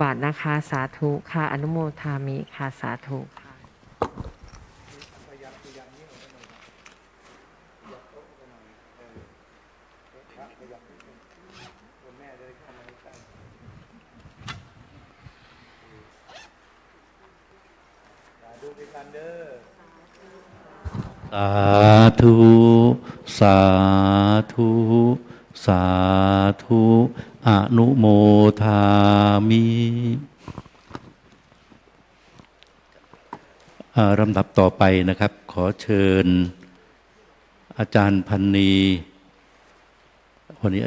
บาทนะคะ สาธุค่ะ อนุโมทามิค่ะ สาธุค่ะสาธุ สาธุ สาธุอนุโมทามิลำดับต่อไปนะครับ ขอเชิญ อาจารย์พันนีวันนี้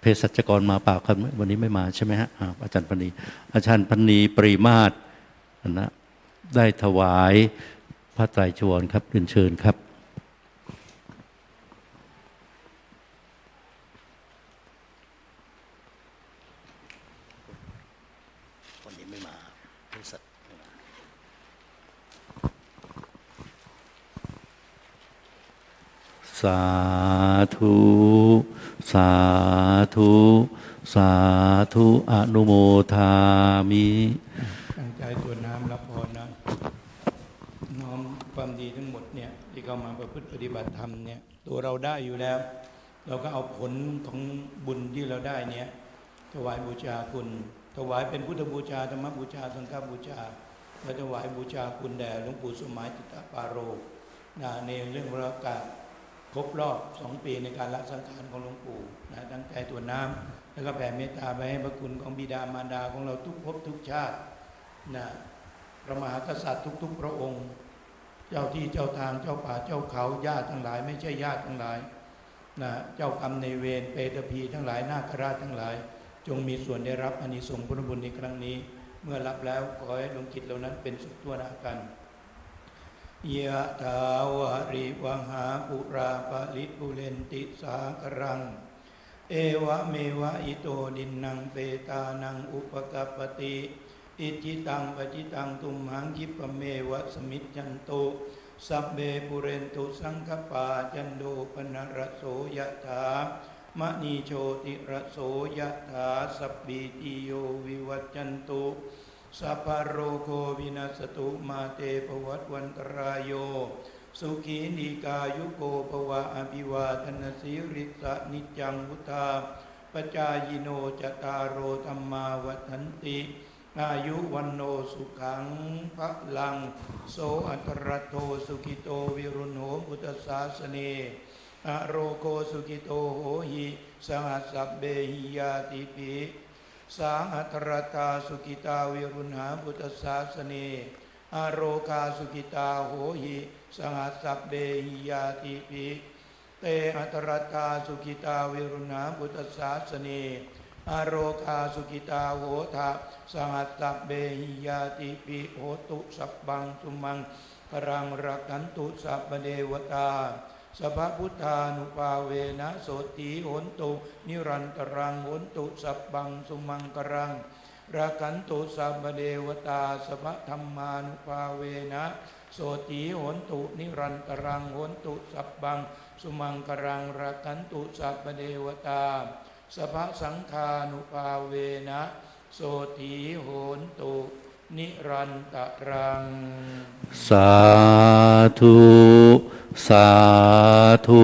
เภสัชกรมาเปล่าครับวันนี้ไม่มาใช่ไหมฮะอาจารย์พันนีอาจารย์พันนีปริมาตรนะได้ถวายพระไตรจีวรครับเรียนเชิญครับ วันนี้ไม่มาเภ สัชไม่มาสาธุ สาธุ สาธุอนุโมทามิตั้งใจตัวน้ำรับพรนะ น้อมความดีทั้งหมดเนี่ยที่เข้ามาประพฤติปฏิบัติธรรมเนี่ยตัวเราได้อยู่แล้ว เราก็เอาผลของบุญที่เราได้เนี่ยถวายบูชาคุณ ถวายเป็นพุทธบูชาธรรมบูชาสังฆบูชาและถวายบูชาคุณแด่หลวงปู่สมัยติตาปาโรนะในเรื่องประกาศครบรอบสองปีในการละสังขารของหลวงปู่นะตั้งใจตัวน้ำแล้วก็แผ่เมตตาไปให้พระคุณของบิดามารดาของเราทุกภพทุกชาตินะพระมหากษัตริย์ทุก ๆ พระองค์ เจ้าที่เจ้าทางเจ้าป่าเจ้าเขาญาติทั้งหลาย ไม่ใช่ญาติทั้งหลายนะเจ้ากรรมในเวรเปตพีทั้งหลายนาคราชทั้งหลาย จงมีส่วนได้รับอานิสงส์ผลบุญในครั้งนี้ เมื่อรับแล้วขอให้ดวงจิตเหล่านั้นเป็นสุขทั่วหน้ากันยะถาวะริวังหาปุราปะริปุเรนติสากรัง เอวะเมวะอิโตดินนังเปตานังอุปกัปติอิจิตังปจิตังตุมหังคิปเมวะสมิจจันโตสัพเบปุเรนตุสังคปาจันโดปนรโสยะถา มณีโชติระโสยะถาสัพปีติโยวิวัจจันตุสัพพโรโควินัสตุมาเตปวัตวันตรายโย สุขีนิกายุโกภวะอภิวาทนสีริสะนิจังวุธาปจายโนจตารโรธรรมาวัฏันติ อายุวันโนสุขังพระลัง โสอัตรโตสุขิโตวิรุณโหพุทธศาสเน อโรโกสุขิโตโหหิสหัสสบเบหิยาติปิสาหัตรตาสุขิตาวิรุณหาพุทธศาสเนอโรคาสุขิตาโหหิสหัสสบเบหิยาติปิเตอัตรตาสุขิตาวิรุณหาพุทธศาสเนอโรคาสุกิตาโหทะสหัสสะเบหิยาติปิโหตุสัพบังสุมังพรังรักันตุสัพเดวตา สัพพุทธานุภาเวนะโสติโหนตุ นิรันตรังหนตุสัพบังสุมังกรังรักันตุสัพพเดวตาสัพพธรรมานุภาเวนะโสติโหนตุ นิรันตรังหนตุสัพบังสุมังกรังรักันตุสัพเดวตาสภสังฆานุภาเวนะโสถีโหนตุ นิรันตรัง สาธุ สาธุ